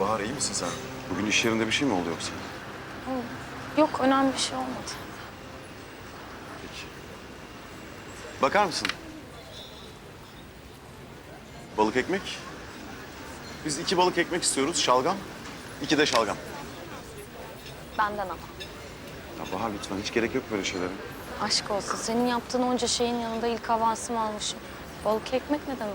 Bahar iyi misin sen? Bugün iş yerinde bir şey mi oldu yoksa? Yok önemli bir şey olmadı. Peki. Bakar mısın? Balık ekmek. Biz iki balık ekmek istiyoruz. Şalgam. İki de şalgam. Benden ama. Ya Bahar lütfen hiç gerek yok böyle şeylere. Aşk olsun. Senin yaptığın onca şeyin yanında ilk avansımı almışım. Balık ekmek ne demek?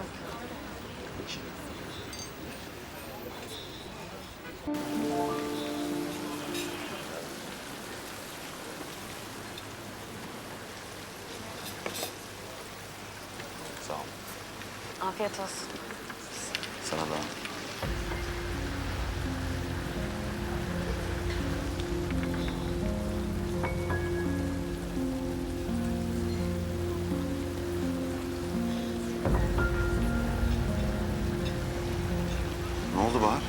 Sağ ol. Afiyet olsun. Sana da. Ne oldu Bahar?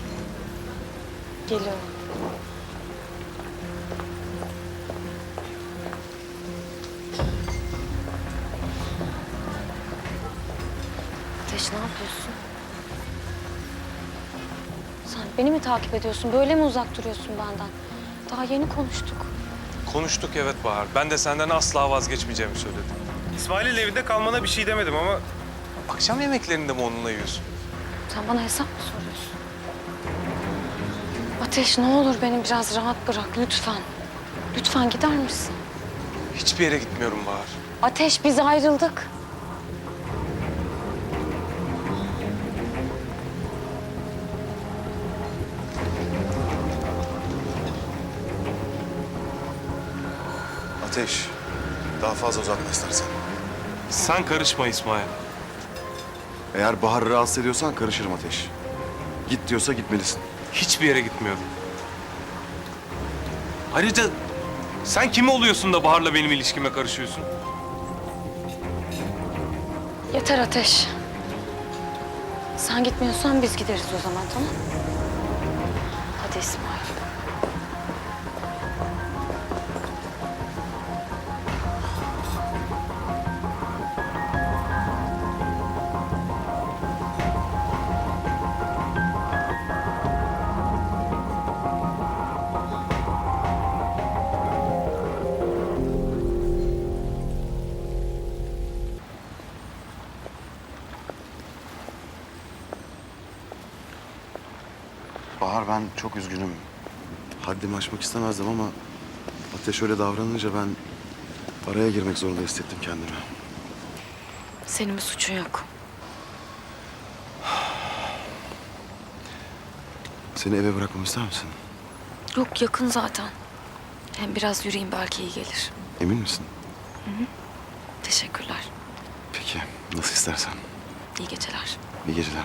Geliyorum. Ne yapıyorsun? Sen beni mi takip ediyorsun? Böyle mi uzak duruyorsun benden? Daha yeni konuştuk. Konuştuk evet Bahar. Ben de senden asla vazgeçmeyeceğimi söyledim. İsmail'in evinde kalmana bir şey demedim ama... Akşam yemeklerinde mi onunla yiyorsun? Sen bana hesap mı soruyorsun? Ateş ne olur beni biraz rahat bırak lütfen. Lütfen gider misin? Hiçbir yere gitmiyorum Bahar. Ateş biz ayrıldık. Ateş. Daha fazla uzatma istersen. Sen karışma İsmail. Eğer Bahar'ı rahatsız ediyorsan karışırım Ateş. Git diyorsa gitmelisin. Hiçbir yere gitmiyorum. Ayrıca sen kim oluyorsun da Bahar'la benim ilişkime karışıyorsun? Yeter Ateş. Sen gitmiyorsan biz gideriz o zaman tamam Hadi İsmail. Bahar ben çok üzgünüm. Haddimi aşmak istemezdim ama Ateş öyle davranınca ben araya girmek zorunda hissettim kendimi. Senin bir suçun yok. Seni eve bırakmamı ister misin? Yok yakın zaten. Hem biraz yürüyeyim belki iyi gelir. Emin misin? Teşekkürler. Peki, nasıl istersen. İyi geceler. İyi geceler.